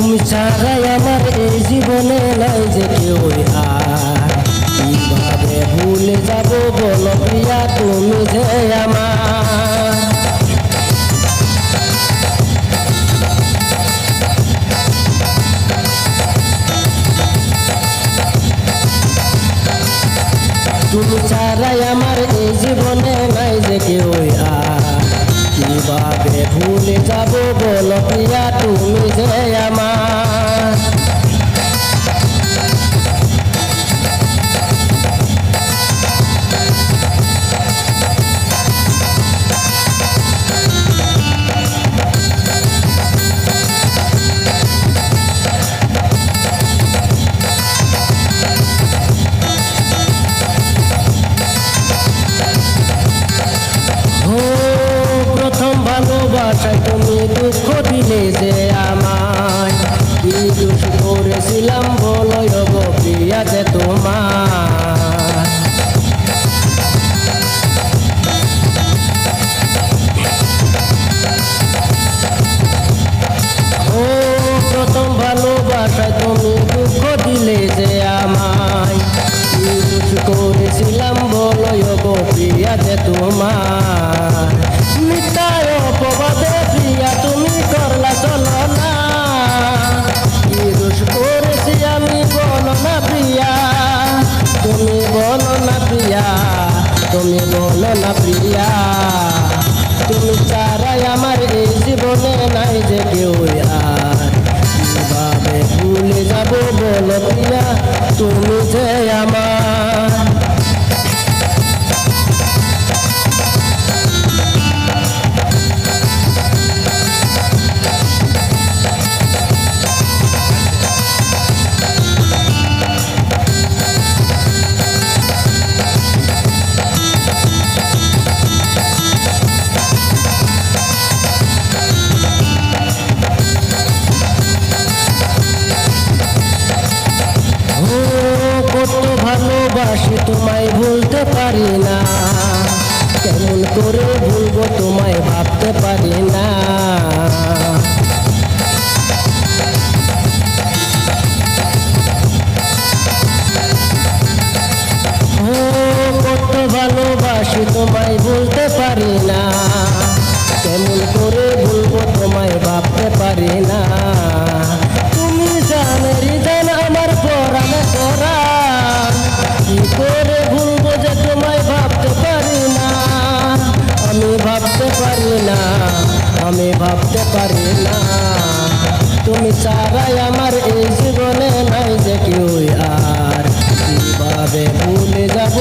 তুমি ছাড়াই আমার এই জীবনে নাই যে কেউ আর কীভাবে ভুলে যাব বলো প্রিয়া, তুমি যে আমার। তুমি ছাড়াই আমার এই জীবনে নাই যে কেউ আর কীভাবে ভুলে যাব বলো প্রিয়া তুমি যে আমার ভালোবাসায় তুমি দুঃখ দিলে যে আমায়। কি দোষ করেছিলাম বলো গো প্রিয়া যে তোমার ও, প্রথম ভালোবাসায় তুমি দুঃখ দিলে যে আমায়। কি দোষ করেছিলাম বলো গো প্রিয়া যে তোমার তুমি বলো না প্রিয়া। তুমি চারাই আমার এই জীবনে নাই যে কেউ আর। ভুলে যাব বলো প্রিয়া, তুমি যে আমার ভালোবাসি তোমায় ভুলতে পারি না। কেমন করে ভুলবো তোমায় ভাবতে পারি না। ভালোবাসি তোমায় ভুলতে পারি না। আমি ভাবতে পারি না। তুমি চারাই আমার এই জীবনে নাই যে কেউ আর। কীভাবে ভুলে যাব